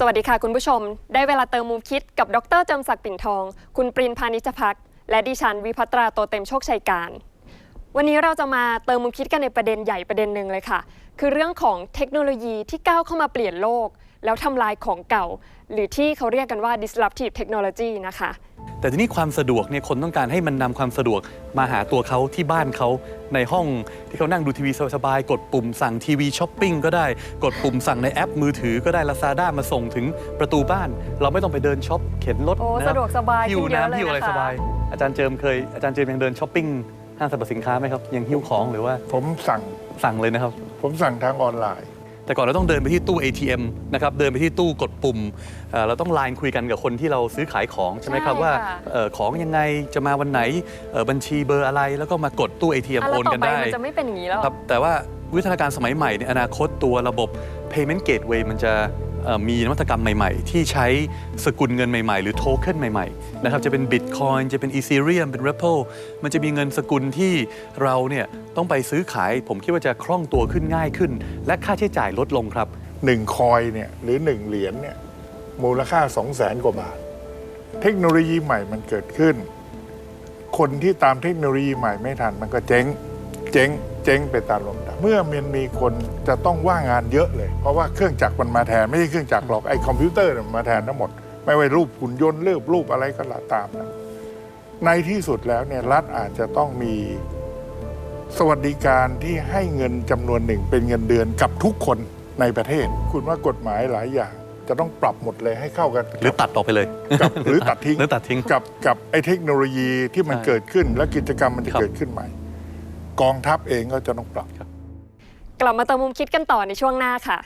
สวัสดีค่ะคุณผู้ชม ได้เวลาเติมมุมคิดกับดรเจิมศักดิ์ปิ่นทอง คุณปรินพานิชพักและดิฉันวิพัตราโตเต็มโชคชัยการ วันนี้เราจะมาเติมมุมคิดกันในประเด็นใหญ่ประเด็นหนึ่งเลยค่ะ คือเรื่องของเทคโนโลยีที่ก้าวเข้ามาเปลี่ยนโลก แล้วทำลายของเก่า หรือที่เขาเรียกกันว่า disruptive technology นะคะ แต่ทีนี้ความสะดวกเนี่ยคนต้องการให้มันนำความสะดวกมาหาตัวเขาที่บ้านเขาในห้องที่เขานั่งดูทีวีสบายๆ กดปุ่มสั่งทีวีช้อปปิ้งก็ได้ กดปุ่มสั่งในแอปมือถือก็ได้ลาซาด้ามาส่งถึงประตูบ้าน เราไม่ต้องไปเดินช็อปเข็นรถโอ้นะครับสะดวกสบายหิวขึ้นเยอะเลยน้ำหิวอะไรนะคะสบาย อาจารย์เจิมเคยอาจารย์เจิมยังเดินช้อปปิ้งห้างสรรพสินค้าไหมครับยังหิ้วของหรือว่าผมสั่งสั่งเลยนะครับ ผมสั่งทางออนไลน์ แต่ก่อนเราต้องเดินไปที่ตู้ ATM นะครับเดินไปที่ตู้กดปุ่มเอ่อเราต้องไลน์คุยกันกับคนที่เราซื้อขายของใช่ไหมครับใช่ว่าค่ะเอ่อของยังไงจะมาวันไหนเอ่อบัญชีเบอร์อะไร แล้วก็มากดตู้ ATM อะโอแล้วนต่อกันไปได้มันจะไม่เป็นอย่างนี้แล้ว ครับแต่ว่าวิทยาการสมัยใหม่ในยอนาคตตัวระบบ payment gateway มันจะเอ่อ มีนวัตกรรมใหม่ ๆ ที่ใช้สกุลเงินใหม่ ๆ หรือโทเค็นใหม่ๆนะครับจะเป็น Bitcoin จะเป็น Ethereum เป็น Ripple มันจะมีเงินสกุลที่เราเนี่ยต้องไปซื้อขาย ผมคิดว่าจะคล่องตัวขึ้นง่ายขึ้น และค่าใช้จ่ายลดลงครับหนึ่งคอยเนี่ยหรือหนึ่งเหรียญเนี่ยมูลค่า 2 0 0แสนกว่าบาท เทคโนโลยีใหม่มันเกิดขึ้น คนที่ตามเทคโนโลยีใหม่ไม่ทันมันก็เจ๊ง เจ๊งเจ๊งไปตามลำดับเมื่อมันมีคนจะต้องว่างงานเยอะเลย เพราะว่าเครื่องจักรมันมาแทน ไม่ใช่เครื่องจักรหรอกไอ้คอมพิวเตอร์เนี่ยมันมาแทนทั้งหมด ไม่ว่ารูปหุ่นยนต์รูปรูปอะไรก็แล้วตามนะในที่สุดแล้วเนี่ยรัฐอาจจะต้องมีสวัสดิการที่ให้เงินจำนวนหนึ่งเป็นเงินเดือนกับทุกคนในประเทศ คุณว่ากฎหมายหลายอย่าง จะต้องปรับหมดเลยให้เข้ากัน หรือตัดออกไปเลยกับหรือตัดทิ้งหรือตัดทิ้งกับกับไอ้เทคโนโลยีที่มันใช่เกิดขึ้น และกิจกรรมมันจะครับเกิดขึ้นใหม่ กองทัพเองก็จะต้องปรับ กลับมาเติมมุมคิดกันต่อในช่วงหน้าค่ะ